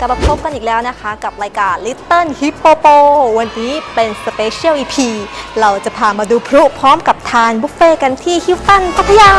กลับมาพบกันอีกแล้วนะคะ กับรายการ Little Hippopo วันนี้เป็น Special EP เราจะพามาดูพลุพร้อมกับทานบุฟเฟ่กันที่ฮิวตันพัทยา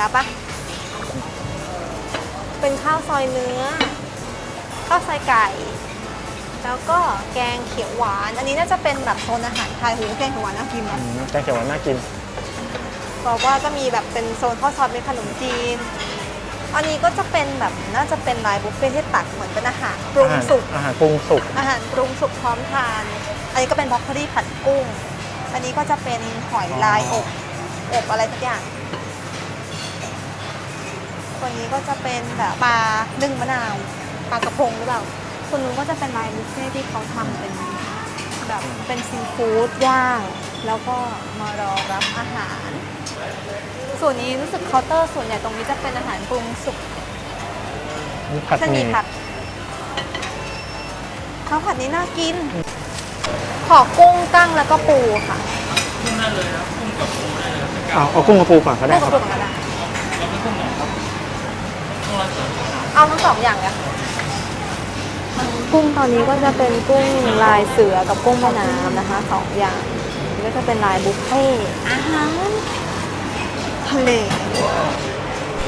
นอาหารเหนือปะเป็นข้าวซอยเนื้อ ข้าวซอยไก่ แล้วก็แกงเขียวหวาน อันนี้น่าจะเป็นแบบโซนอาหารไทยหูแกงเขียวหวานน่ากินนะอืมแกงเขียวหวานน่ากิน บอกว่าจะมีแบบเป็นโซนข้าวซอยเป็นขนมจีน อันนี้ก็จะเป็นแบบน่าจะเป็นลายบุฟเฟ่ที่ตักเหมือนเป็นอาหารปรุงสุก อาหารปรุงสุก อาหารปรุงสุกพร้อมทาน อันนี้ก็เป็นบรอกโคลีผัดกุ้ง อันนี้ก็จะเป็นหอยลายอบ อบอะไรสักอย่าง คนนี้ก็จะเป็นแบบปลานึ่งมะนาวปลากระพงหรือเปล่าคนนู้นก็จะเป็นลายบุฟเฟ่ที่เขาทำเป็นแบบเป็นซีฟู้ดย่างแล้วก็มารอรับอาหาร ส่วนนี้รู้สึกเคาน์เตอร์ส่วนใหญ่ตรงนี้จะเป็นอาหารปรุงสุกมีผัดจะหมีมี่ผัดข้าวผัดนี้น่ากิน ขอกุ้งกั้งแล้วก็ปูค่ะเอาเอากุ้งกระปูก่อนก็ได้กุ้งคกัรับบปูกันนะ เอาทั้งสองอย่างเลยกุ้งตอนนี้ก็จะเป็นกุ้งลายเสือกับกุ้งแม่น้ำนะคะสองอย่างนี่ก็จะเป็นลายบุฟเฟ่ต์อาหารทะเล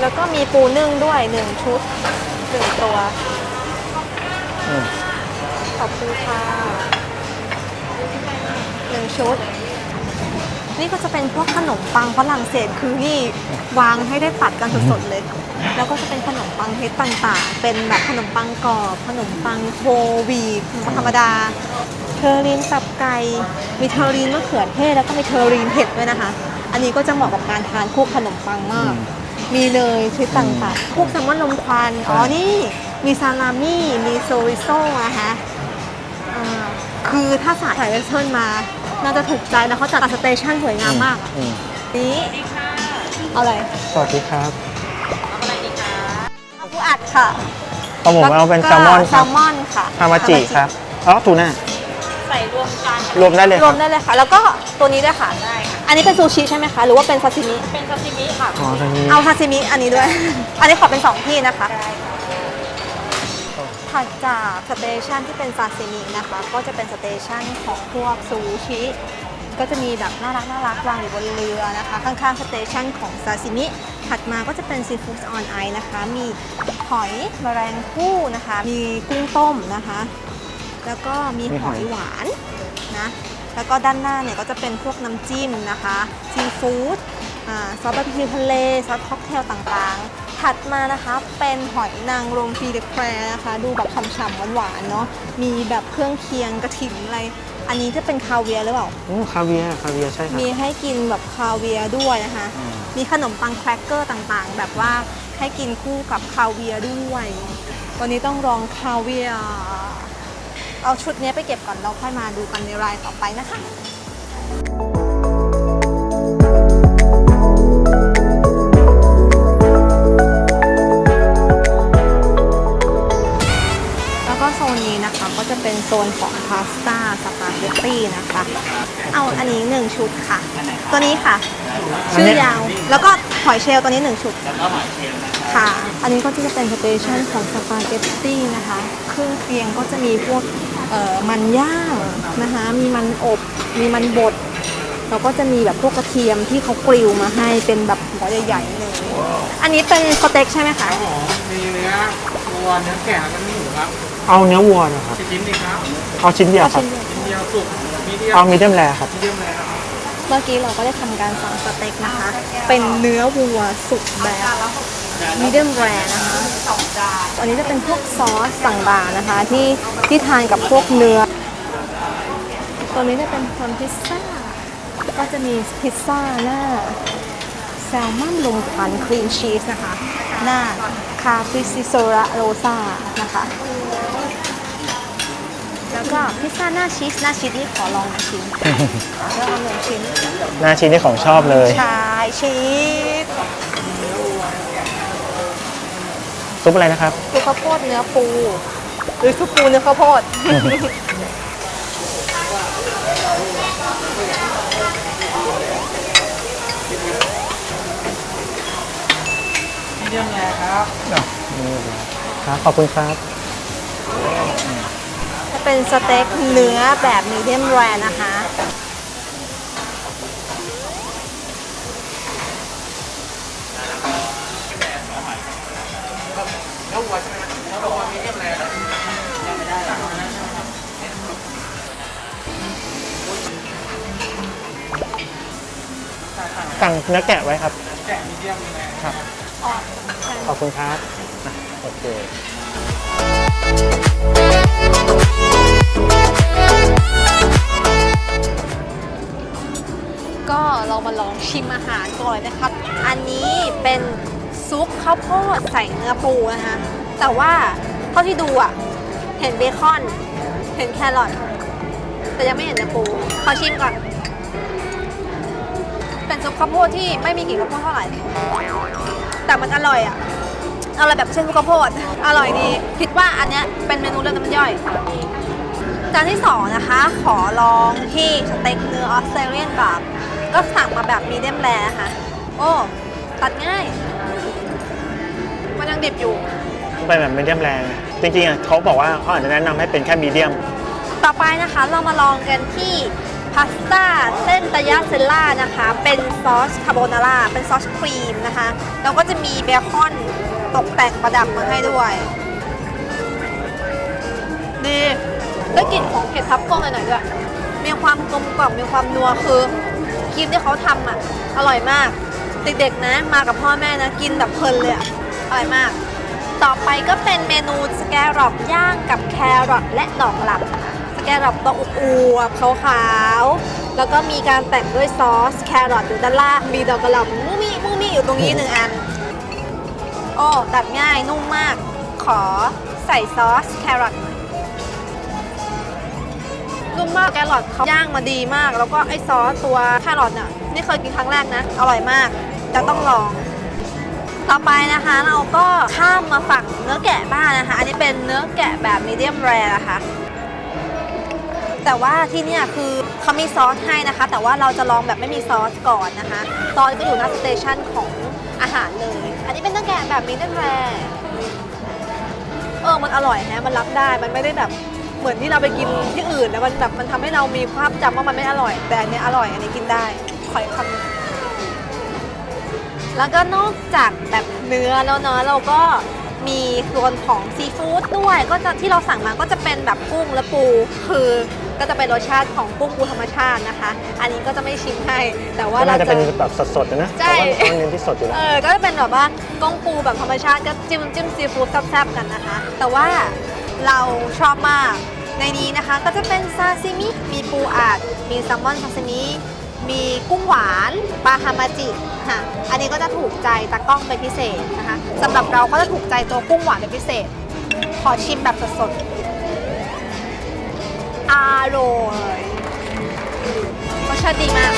แล้วก็มีปูนึ่งด้วยหนึ่งชุดหนึ่งตัวอืมขอบคุณค่ะหนึ่งชุด นี่ก็จะเป็นพวกขนมปังฝรั่งเศสคือนี่วางให้ได้ตัดกันสดๆเลย แล้วก็จะเป็นขนมปังเทสต่างๆ เป็นแบบขนมปังกรอบ ขนมปังโฮลวีทธรรมดา เทอร์รีนตับไก่ มีเทอร์รีนมะเขือเทศแล้วก็มีเทอร์รีนเผ็ดด้วยนะคะ อันนี้ก็จะเหมาะกับการทานคู่ขนมปังมาก มีเนยชนิดต่างๆพวกแซลมอนลมควัน อ๋อนี่มีซาลามี่ มีโซริโซ่นะคะอ่าคือถ้าสายเวสเทิร์นมา น่าจะถูกใจนะเขาจัดสเตชันสวยงามมากอะอืมนี้เอาอะไรสวัสดีครับเอาผู้อัดค่ะเอาผมเอาเป็นแซลมอนก็คแซรับลมอนค่ะฮามาจิครับอ๋อทูน่าใส่รวมกันรวมได้เลยรควรัมบได้เลยค่ะ แล้วก็ตัวนี้ด้วยค่ะ ได้ค่ะอันนี้เป็นซูชิใช่ไหมคะ หรือว่าเป็นซาซิมิ เป็นซาซิมิค่ะ อ๋อตรงนี้ เอาซาซิมิอันนี้ด้วย อันนี้ขอเป็นสองที่นะคะ ถัดจากสเตชันที่เป็นซาซิมินะคะ ก็จะเป็นสเตชันของพวกซูชิ ก็จะมีแบบน่ารักน่ารักวางอยู่บนเรือนะคะ ข้างๆสเตชันของซาซิมิ ถัดมาก็จะเป็นซีฟู้ดออนไอนะคะ มีหอยแมลงภู่นะคะ มีกุ้งต้มนะคะ แล้วก็มีหอยหวานนะ แล้วก็ด้านหน้าเนี่ยก็จะเป็นพวกน้ำจิ้มนะคะซีฟู้ดซอสบาร์บีคิวทะเลซอสค็อกเทลต่างๆ ถัดมานะคะเป็นหอยนางรมฟีเดแควร์นะคะ ดูแบบฉ่ำๆหวานๆเนาะมีแบบเครื่องเคียงกระถิ่นอะไร อันนี้จะเป็นคาเวียร์หรือเปล่า โอ้คาเวียร์คาเวียร์ใช่ครับ มีให้กินแบบคาเวียร์ด้วยนะคะ อืม มีขนมปังแครกเกอร์ต่างๆ แบบว่าให้กินคู่กับคาเวียร์ด้วย วันนี้ต้องลองคาเวียร์เอาชุดนี้ไปเก็บก่อนเราค่อยมาดูกันในรายต่อไปนะคะ ก็โซนนี้นะคะก็จะเป็นโซนของพาสต้าสปาเกตตี้นะคะ เอาอันนี้หนึ่งชุดค่ะ ตัวนี้ค่ะ ชื่อยาว แล้วก็หอยเชลล์ตัวนี้หนึ่งชุดค่ะ อันนี้ก็จะเป็นสเตชันของสปาเกตตี้นะคะ เครื่องเคียงก็จะมีพวกมันย่างนะคะ มีมันอบ มีมันบดเราก็จะมีแบบพวกกระเทียมที่เขากริลมาให้เป็นแบบหัวใหญ่ๆเลย อันนี้เป็นสเต็กใช่ไหมคะครับผมมีเนื้อวัวเนื้อแกะแล้วก็เนื้อหมูครับ เอาเนื้อวัวนะครับ ชิ้นๆดีครับเอาชิ้นเดียวครับ ชิ้นเดียวสุกมีเดียวเอามีเดียมแรครับ มีเดียมเลยครับเมื่อกี้เราก็ได้ทำการสั่งสเต็กนะคะ เป็นเนื้อวัวสุกแบบมีเดียมแรนะคะอันนี้จะเป็นพวกซอสสั่งบาร์นะคะ ที่ที่ทานกับพวกเนื้อ ตัวนี้จะเป็นคอนพิซซ่า ก็จะมีพิซซ่าหน้าแซลมอนลมควันครีมชีสนะคะ หน้าคาปิซิโซระโรซานะคะ แล้วก็พิซซ่าหน้าชีสหน้าชีสนี่ขอลองหนึ่งชิ้นขอลองหนึ่งชิ้นหน้าชิ้นนี่ของชอบเลยชายชีสซุปอะไรนะครับคือข้าวโพดเนื้อปูหรือซุปปูเนื้อข้าวโพดมีเดียมแรครับครับขอบคุณครับจะ เป็นสเต็กเนื้อแบบมีเดียมแรนะคะแล้ววัวใช่ไหมแล้ววัวมีเดียมแรครับยังไม่ได้หรอสั่งเนื้อแกะไว้ครับแกะมีเดียมแรครับอ๋อใช่ขอบคุณครับอะโอเค ก็เรามาลองชิมอาหารก่อนนะครับ อันนี้เป็นซุปข้าวโพดใส่เนื้อปูนะคะแต่ว่าเท่าที่ดูอะ เห็นเบคอน เห็นแครอทแต่ยังไม่เห็นเนื้อปูขอชิมก่อนเป็นซุปข้าวโพดที่ไม่มีกลิ่นข้าวโพดเท่าไหร่ แต่มันอร่อยอะอร่อยแบบเช่นซุปข้าวโพดอร่อยดี คิดว่าอันเนี้ยเป็นเมนูเลือดน้ำย่อยจานที่สองนะคะ ขอลองที่สเต็กเนื้อออสเตรเลียนแบบ ก็สั่งมาแบบมีเดียมแรนะคะโอ้ ตัดง่าย มันยังดิบอยู่เป็นแบบมีเดียมแรงจริงๆอะเขาบอกว่าเขาอาจจะแนะนำให้เป็นแค่มีเดียม ต่อไปนะคะเรามาลองกันที่พาสต้าเส้นตายาเซลล่านะคะ เป็นซอสคาโบนาร่าเป็นซอสครีมนะคะ แล้วก็จะมีเบคอนตกแต่งประดับมาให้ด้วยดีได้กลิ่นของเห็ดทับก้งหน่อยๆด้วยมีความกลมกล่อมมีความนัวคือ ครีมที่เขาทำอะ อร่อยมาก เด็กๆนะ มากับพ่อแม่นะ กินแบบเพลินเลยอะ อร่อยมาก ต่อไปก็เป็นเมนูสแกรอบย่างกับแครอทและดอกหล่ำนะคะสแกรอบตัวอวบๆขาวๆแล้วก็มีการแต่งด้วยซอสแครอทอยู่ด้านล่างมีดอกกระหล่ำมูมี่มูมี่อยู่ตรงนี้หนึ่งอันโอ้ตัดง่ายนุ่มมาก ขอใส่ซอสแครอท นุ่มมากแครอทเขาย่างมาดีมาก แล้วก็ไอ้ซอสตัวแครอทเนี่ยนี่เคยกินครั้งแรกนะ อร่อยมากจะต้องลอง ต่อไปนะคะเราก็ข้ามมาฝั่งเนื้อแกะบ้างนะคะ อันนี้เป็นเนื้อแกะแบบมีเดียมแรนะคะแต่ว่าที่นี่คือเขามีซอสให้นะคะ แต่ว่าเราจะลองแบบไม่มีซอสก่อนนะคะซอสก็อยู่หน้าสเตชันของอาหารเลย อันนี้เป็นเนื้อแกะแบบมีเดียมแรเออมันอร่อยนะมันรับได้มันไม่ได้แบบ เหมือนที่เราไปกินที่อื่นนะมันแบบมันทำให้เรามีภาพจำว่ามันไม่อร่อย แต่อันนี้อร่อยอันนี้กินได้ขออีกคำหนึ่งแล้วก็นอกจากแบบเนื้อแล้วเนาะเราก็มีส่วนของซีฟู้ดด้วย ก็จะที่เราสั่งมาก็จะเป็นแบบกุ้งและปู คือก็จะเป็นรสชาติของกุ้งปูธรรมชาตินะคะ อันนี้ก็จะไม่ชิมให้แต่ว่าก็เราน่าจะจะ เป็นแบบสดๆนะใช่ แต่ว่าเขาเน้นที่สดอยู่แล้ว เออ ก็จะเป็นแบบว่าก้งปูแบบธรรมชาติก็จิ้มจิ้มซีฟู้ดแซ่บๆกันนะคะ แต่ว่า เราชอบมาก ในนี้นะคะก็จะเป็นซาซิมิมีปูอัด มีแซลมอนซาซิมิมีกุ้งหวานปลาฮามาจิค่ะอันนี้ก็จะถูกใจตากล้องเป็นพิเศษนะคะสำหรับเราก็จะถูกใจตัวกุ้งหวานเป็นพิเศษ ขอชิมแบบสดๆอร่อยรสชาติดีมาก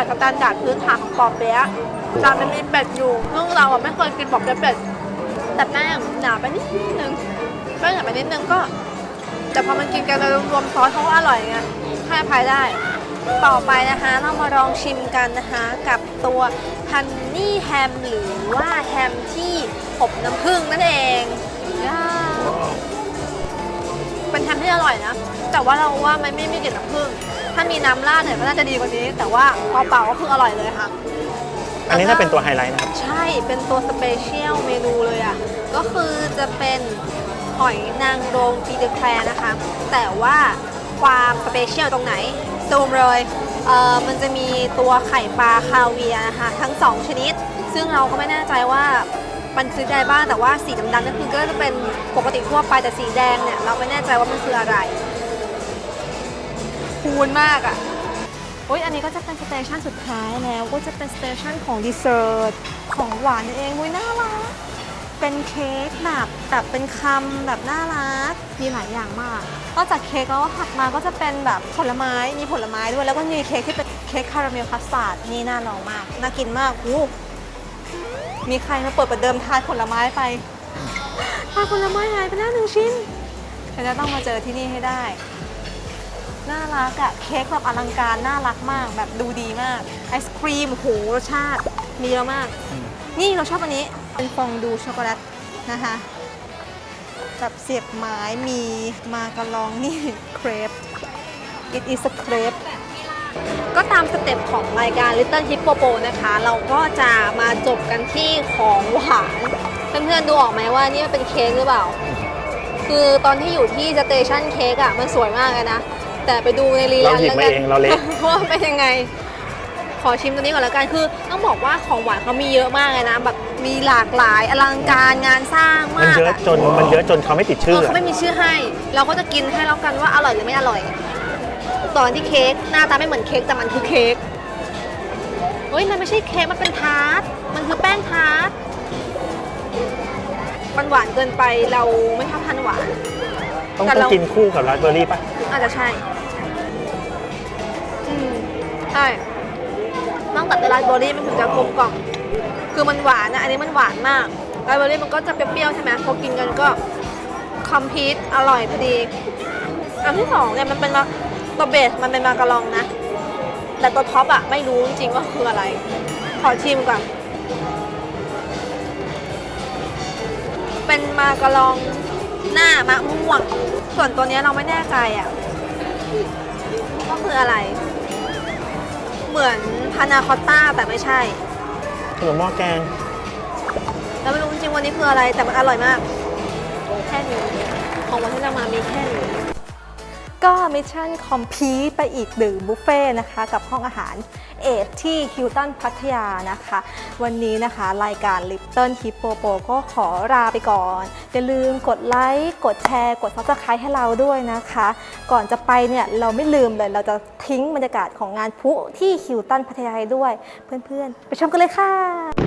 อเป็นความอร่อยสแตนดาร์ดพื้นฐานของปอเปี๊ยะจานมันมีเป็ดอยู่ซึ่งเราอะไม่เคยกินปอเปี๊ยะเป็ดแต่แป้งหนาไปนิดนึงแป้งหนาไปนิดนึงก็ แต่พอมันกินกันแล้วรวมซอสเขาก็อร่อยไงให้อภัยได้ต่อไปนะคะเรามาลองชิมกันนะคะกับตัวฮันนี่แฮมหรือว่าแฮมที่อบน้ำผึ้งนั่นเองย่าเป็นแฮมที่อร่อยนะ แต่ว่าเราว่ามันไม่มีกลิ่นน้ำผึ้ง ถ้ามีน้ำราดเนี่ยมันน่าจะดีกว่านี้ แต่ว่าเปล่าๆก็คืออร่อยเลยค่ะ อันนี้ถ้าเป็นตัวไฮไลท์นะครับ ใช่ เป็นตัวสเปเชียลเมนูเลยอะ ก็คือจะเป็นหอยนางรมฟีเดแคร์นะคะ แต่ว่าความสเปเชียลตรงไหนซูมเลย เอ่อมันจะมีตัวไข่ปลาคาเวียร์นะคะ ทั้ง 2 ชนิด ซึ่งเราก็ไม่แน่ใจว่ามันคืออะไรบ้างแต่ว่าสีดำๆนั่นคือก็จะเป็นปกติทั่วไปแต่สีแดงเนี่ยเราไม่แน่ใจว่ามันคืออะไร คูณมากอะอุ้ยอันนี้ก็จะเป็นสเตชันสุดท้ายแล้ว ก็จะเป็นสเตชันของดีเซอร์ทของหวานนั่นเองอุ้ยน่ารัก เป็นเค้กแบบแบบเป็นคำแบบน่ารัก มีหลายอย่างมาก นอกจากเค้กแล้วถัดมาก็จะเป็นแบบผลไม้ มีผลไม้ด้วย แล้วก็มีเค้กที่เป็นเค้กคาราเมลคัสตาร์ดนี่น่าลองมาก น่ากินมากอู้มีใครมาเปิดประเดิมทานผลไม้ไปทานผลไม้หายไปแล้วหนึ่งชิ้นฉันจะต้องมาเจอที่นี่ให้ได้ น่ารักอะเค้กแบบอลังการน่ารักมาก แบบดูดีมาก ไอศครีมโหรสชาติมีเยอะมากอืมนี่เราชอบอันนี้ เป็นฟองดูช็อกโกแลตนะคะแบบเสียบไม้มีมากระลองนี่เครป it is a crepe ก็ตามสเต็ปของรายการ Little Hippo Pro นะคะ เราก็จะมาจบกันที่ของหวาน เพื่อนๆดูออกไหมว่านี่มันเป็นเค้กหรือเปล่า คือตอนที่อยู่ที่สเตชันเค้กอะมันสวยมากเลยนะ แต่ไปดูในรีเราลันหยิบแล้วมากันเองเราเละ ว่าเป็นยังไง ขอชิมตัวนี้ก่อนแล้วกันคือต้องบอกว่าของหวานเขามีเยอะมากเลยนะแบบมีหลากหลายอลังการงานสร้างมันมากเยอะอะจนมันเยอะจนเขาไม่ติดเอชื่อออะเขาไม่มีชื่อให้ เราก็จะกินให้แล้วกันว่าอร่อยหรือไม่อร่อย ตอนที่เค้กหน้าตาไม่เหมือนเค้กแต่มันคือเค้กเฮ้ยมันไม่ใช่เค้กมันเป็นทาร์ตมันคือแป้งทาร์ตมันหวานเกินไปเราไม่ชอบทานหวาน ต้องแต่ต้องเรา กินคู่กับราสเบอร์รี่ป่ะ อาจจะใช่อืมใช่ต้องตัดด้วยราสเบอร์รี่มันถึงจะกลมกล่อมคือมันหวานนะ อันนี้มันหวานมากราสเบอร์รี่มันก็จะเปรี้ยวๆใช่ไหมพอกินกันก็คอมพีทอร่อยพอดี อันที่สองเนี่ยมันเป็นมาตัวเบสมันเป็นมาการองนะ แต่ตัวท็อปอะไม่รู้จริงๆว่าคืออะไร ขอชิมก่อน เป็นมาการองหน้ามะม่วง ส่วนตัวเนี้ยเราไม่แน่ใจอะ ว่าคืออะไร เหมือนพานาคอตต้าแต่ไม่ใช่ ขนมหม้อแกง เราไม่รู้จริงๆวันนี้คืออะไรแต่มันอร่อยมาก แค่นี้ ของวันที่เรามามีแค่นี้ ก็มิชชั่นคอมพีทไปอีกหนึ่งบุฟเฟ่ต์นะคะ กับห้องอาหารเอทที่ฮิลตันพัทยานะคะ วันนี้นะคะรายการ Little Hippo Pro ก็ขอลาไปก่อน อย่าลืมกดไลค์กดแชร์ กด Subscribe ให้เราด้วยนะคะ ก่อนจะไปเนี่ย เราไม่ลืมเลยเราจะทิ้งบรรยากาศของงานพุที่ฮิลตันพัทยาให้ด้วย เพื่อนๆ ไปชมกันเลยค่ะ